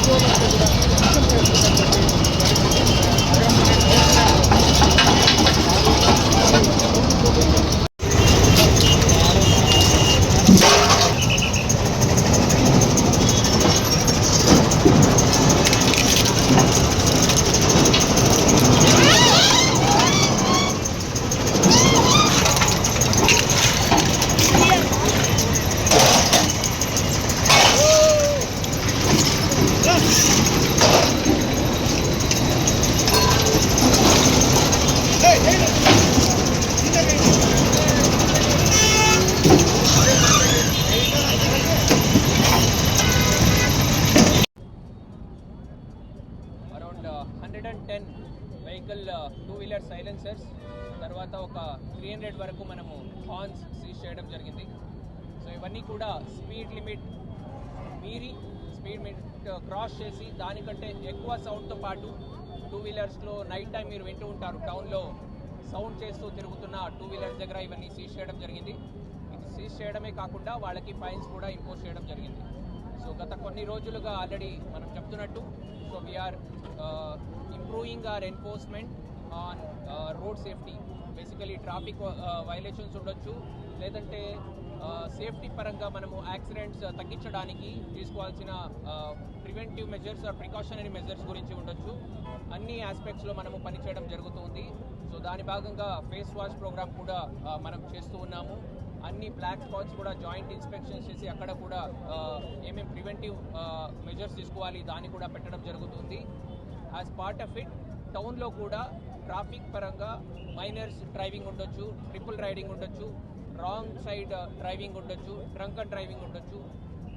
Road road అంతా కూడా కొంచెం hundred and ten vehicle two wheeler silencers. తర్వాత ఒక త్రీ హండ్రెడ్ వరకు మనము హార్న్స్ సీజ్ చేయడం జరిగింది. సో ఇవన్నీ కూడా స్పీడ్ లిమిట్ మీరి స్పీడ్ లిమిట్ క్రాస్ చేసి దానికంటే ఎక్కువ సౌండ్తో పాటు టూ వీలర్స్లో నైట్ టైం మీరు వింటూ ఉంటారు. టౌన్లో సౌండ్ చేస్తూ తిరుగుతున్న టూ వీలర్స్ దగ్గర ఇవన్నీ సీజ్ చేయడం జరిగింది. ఇది సీజ్ చేయడమే కాకుండా వాళ్ళకి ఫైన్స్ కూడా ఇంపోజ్ చేయడం జరిగింది. సో గత కొన్ని రోజులుగా ఆల్రెడీ మనం చెప్తున్నట్టు so we are improving our enforcement on road safety basically traffic violations ఉండొచ్చు. లేదంటే uh, సేఫ్టీ పరంగా మనము యాక్సిడెంట్స్ uh, తగ్గించడానికి తీసుకోవాల్సిన preventive measures or precautionary measures గురించి ఉండొచ్చు. అన్ని ఆస్పెక్ట్స్లో మనము పనిచేయడం జరుగుతుంది. సో దాని భాగంగా ఫేస్ వాష్ ప్రోగ్రామ్ కూడా uh, మనం చేస్తూ ఉన్నాము. అన్ని బ్లాక్ స్పాట్స్ కూడా జాయింట్ ఇన్స్పెక్షన్స్ చేసి అక్కడ కూడా ఏమేమి ప్రివెంటివ్ మెజర్స్ తీసుకోవాలి దాన్ని కూడా పెట్టడం జరుగుతుంది. యాజ్ పార్ట్ ఆఫ్ ఇట్ టౌన్లో కూడా ట్రాఫిక్ పరంగా మైనర్స్ డ్రైవింగ్ ఉండొచ్చు ట్రిపుల్ రైడింగ్ ఉండొచ్చు రాంగ్ సైడ్ డ్రైవింగ్ ఉండొచ్చు డ్రంక్ అండ్ డ్రైవింగ్ ఉండొచ్చు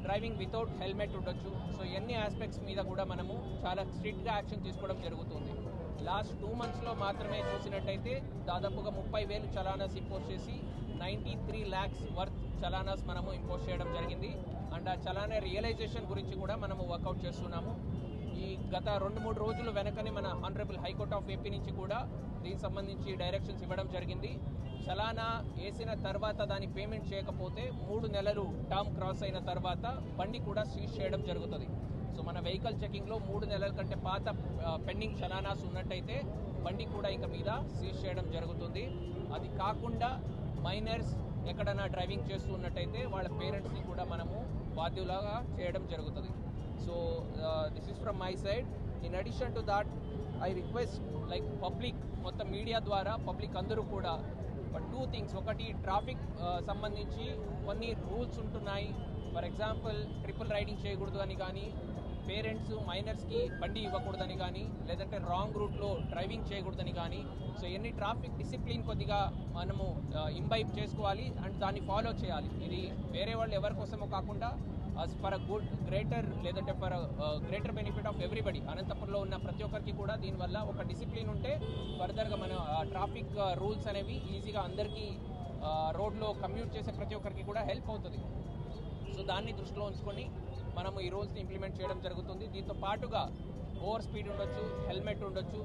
డ్రైవింగ్ వితౌట్ హెల్మెట్ ఉండొచ్చు. సో ఎన్ని ఆస్పెక్ట్స్ మీద కూడా మనము చాలా స్ట్రిక్ట్గా యాక్షన్ తీసుకోవడం జరుగుతుంది. లాస్ట్ టూ మంత్స్లో మాత్రమే చూసినట్టయితే దాదాపుగా ముప్పై వేలు చలానాస్ ఇంపోజ్ చేసి ninety three lakhs worth challans మనము ఇంపోజ్ చేయడం జరిగింది. అండ్ ఆ చలానా రియలైజేషన్ గురించి కూడా మనము వర్కౌట్ చేస్తున్నాము. ఈ గత రెండు మూడు రోజులు వెనకనే మన ఆనరబుల్ హైకోర్ట్ ఆఫ్ ఏపీ నుంచి కూడా దీనికి సంబంధించి డైరెక్షన్స్ ఇవ్వడం జరిగింది. చలానా వేసిన తర్వాత దాని పేమెంట్ చేయకపోతే మూడు నెలలు టర్మ్ క్రాస్ అయిన తర్వాత బండి కూడా సీజ్ చేయడం జరుగుతుంది. సో మన వెహికల్ చెకింగ్లో మూడు నెలల కంటే పాత పెండింగ్ చలానాస్ ఉన్నట్టయితే బండి కూడా ఇంకా మీద సీజ్ చేయడం జరుగుతుంది. అది కాకుండా మైనర్స్ ఎక్కడైనా డ్రైవింగ్ చేస్తూ ఉన్నట్టయితే వాళ్ళ పేరెంట్స్ని కూడా మనము బాధ్యులాగా చేయడం జరుగుతుంది. So this is from my side in addition to that I request like public మొత్తం మీడియా ద్వారా పబ్లిక్ అందరూ కూడా టూ థింగ్స్ ఒకటి ట్రాఫిక్ uh, సంబంధించి కొన్ని రూల్స్ ఉంటున్నాయి. ఫర్ ఎగ్జాంపుల్ ట్రిపుల్ రైడింగ్ చేయకూడదు అని కానీ పేరెంట్స్ మైనర్స్కి బండి ఇవ్వకూడదని కానీ లేదంటే రాంగ్ రూట్లో డ్రైవింగ్ చేయకూడదని కానీ సో ఎన్ని ట్రాఫిక్ డిసిప్లిన్ కొద్దిగా మనము ఇంబైబ్ చేసుకోవాలి అండ్ దాన్ని ఫాలో చేయాలి. ఇది వేరే వాళ్ళు ఎవరి కోసమో కాకుండా ఫర్ అ గుడ్ గ్రేటర్ లేదంటే for greater benefit of everybody అనంతపురంలో ఉన్న ప్రతి ఒక్కరికి కూడా దీనివల్ల ఒక డిసిప్లిన్ ఉంటే ఫర్దర్గా మన ట్రాఫిక్ రూల్స్ అనేవి ఈజీగా అందరికీ రోడ్లో కమ్యూట్ చేసే ప్రతి ఒక్కరికి కూడా హెల్ప్ అవుతుంది. సో దాన్ని దృష్టిలో ఉంచుకొని మనము ఈ రూల్స్ని ఇంప్లిమెంట్ చేయడం జరుగుతుంది. దీంతో పాటుగా ఓవర్ స్పీడ్ ఉండొచ్చు హెల్మెట్ ఉండొచ్చు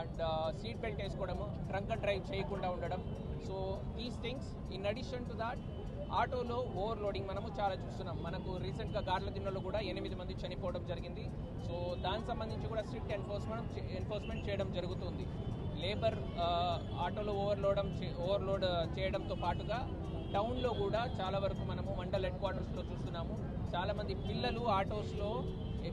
అండ్ సీట్ బెల్ట్ వేసుకోవడము ట్రంక్ అండ్ డ్రైవ్ చేయకుండా ఉండడం. So these things in addition to that ఆటోలో ఓవర్ లోడింగ్ మనము చాలా చూస్తున్నాం. మనకు రీసెంట్గా గాడ్ల దిన్నలో కూడా ఎనిమిది మంది చనిపోవడం జరిగింది. సో దానికి సంబంధించి కూడా స్ట్రిక్ట్ ఎన్ఫోర్స్మెంట్ ఎన్ఫోర్స్మెంట్ చేయడం జరుగుతుంది. లేబర్ ఆటోలో ఓవర్లోడం ఓవర్లోడ్ చేయడంతో పాటుగా టౌన్లో కూడా చాలా వరకు మనము మండల్ హెడ్ క్వార్టర్స్లో చూస్తున్నాము. చాలామంది పిల్లలు ఆటోస్లో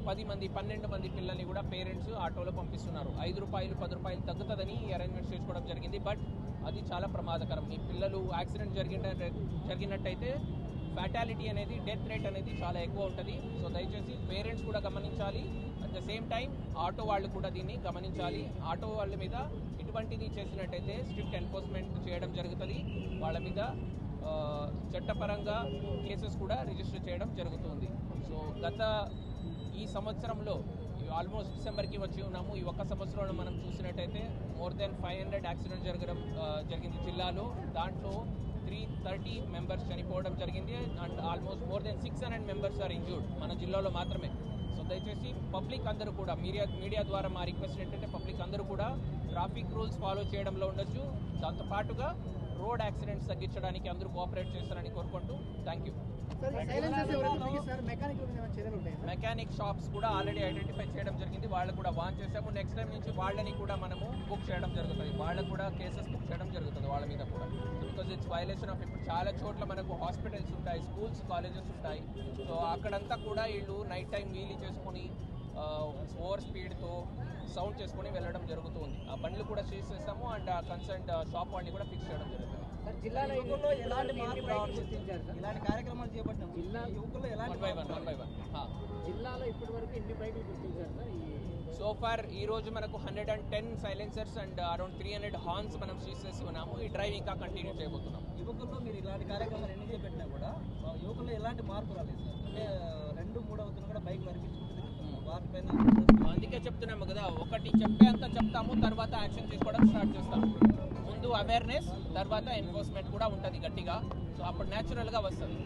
పది మంది పన్నెండు మంది పిల్లల్ని కూడా పేరెంట్స్ ఆటోలో పంపిస్తున్నారు. ఐదు రూపాయలు పది రూపాయలు తగ్గుతుందని అరేంజ్మెంట్స్ చేసుకోవడం జరిగింది. బట్ అది చాలా ప్రమాదకరం. ఈ పిల్లలు యాక్సిడెంట్ జరిగిన జరిగినట్టయితే ఫ్యాటాలిటీ అనేది డెత్ రేట్ అనేది చాలా ఎక్కువ ఉంటుంది. సో దయచేసి పేరెంట్స్ కూడా గమనించాలి. At the same time auto వాళ్ళు కూడా దీన్ని గమనించాలి. ఆటో వాళ్ళ మీద ఇటువంటిది చేసినట్టయితే స్ట్రిక్ట్ ఎన్ఫోర్స్మెంట్ చేయడం జరుగుతుంది. వాళ్ళ మీద చట్టపరంగా కేసెస్ కూడా రిజిస్టర్ చేయడం జరుగుతుంది. సో గత ఈ సంవత్సరంలో ఆల్మోస్ట్ డిసెంబర్కి వచ్చి ఉన్నాము. ఈ ఒక్క సంవత్సరంలో మనం చూసినట్టయితే more than five hundred accident జరగడం జరిగింది జిల్లాలో. దాంట్లో త్రీ థర్టీ మెంబర్స్ చనిపోవడం జరిగింది. And almost more than six hundred members are injured మన జిల్లాలో మాత్రమే. సో దయచేసి పబ్లిక్ అందరూ కూడా మీడియా మీడియా ద్వారా మా రిక్వెస్ట్ ఏంటంటే పబ్లిక్ అందరూ కూడా ట్రాఫిక్ రూల్స్ ఫాలో చేయడంలో ఉండొచ్చు. దాంతో పాటుగా రోడ్ యాక్సిడెంట్స్ తగ్గించడానికి అందరూ కోఆపరేట్ చేస్తారని కోరుకుంటూ థ్యాంక్ యూ. మెకానిక్ షాప్స్ కూడా ఆల్రెడీ ఐడెంటిఫై చేయడం జరిగింది. వాళ్ళు కూడా వాన్ చేసాము నెక్స్ట్ టైం నుంచి వాళ్ళని కూడా మనము బుక్ చేయడం జరుగుతుంది. వాళ్ళకు కూడా కేసెస్ బుక్ చేయడం జరుగుతుంది వాళ్ళ మీద కూడా. బికాజ్ ఇట్స్ వైలేషన్ ఆఫ్ ఇప్పుడు చాలా చోట్ల మనకు హాస్పిటల్స్ ఉంటాయి స్కూల్స్ కాలేజెస్ ఉంటాయి. సో అక్కడంతా కూడా వీళ్ళు నైట్ టైం వీలీ చేసుకొని ఓవర్ స్పీడ్తో సౌండ్ చేసుకొని వెళ్ళడం జరుగుతుంది. ఆ బండ్లు కూడా సీజ్ చేస్తాము అండ్ ఆ కన్సర్న్ షాప్ వాళ్ళని కూడా ఫిక్స్ చేయడం జరుగుతుంది. జిల్లాలో యువకుల్లో ఎలాంటి మార్పు రావాలి ఇలాంటి కార్యక్రమాలు చేపట్టాం జిల్లా యువకుల్లో ఎలాంటి జిల్లాలో ఇప్పటి వరకు ఎన్ని బైకులు గుర్తించారు సార్? సో ఫార్ ఈ రోజు మనకు hundred and ten silencers and around three hundred horns మనం సీజ్ చేసి ఉన్నాము ఈ డ్రైవ్ ఇంకా కంటిన్యూ చేయబోతున్నాం. యువకుల్లో మీరు ఇలాంటి కార్యక్రమాలు ఎన్ని చేపట్టినా కూడా యువకుల్లో ఎలాంటి మార్పు రాలేదు సార్. అంటే రెండు మూడు అవుతున్నా కూడా బైక్ నడిపించుకుంటూ తిరుగుతున్నారు. వాటిపైన అందుకే చెప్తున్నాము కదా ఒకటి చెప్పేంత చెప్తాము తర్వాత యాక్షన్ తీసుకోవడం స్టార్ట్ చేస్తాము. ముందు అవేర్నెస్ తర్వాత ఎన్ఫోర్స్మెంట్ కూడా ఉంటుంది గట్టిగా. సో అప్పుడు న్యాచురల్గా వస్తుంది.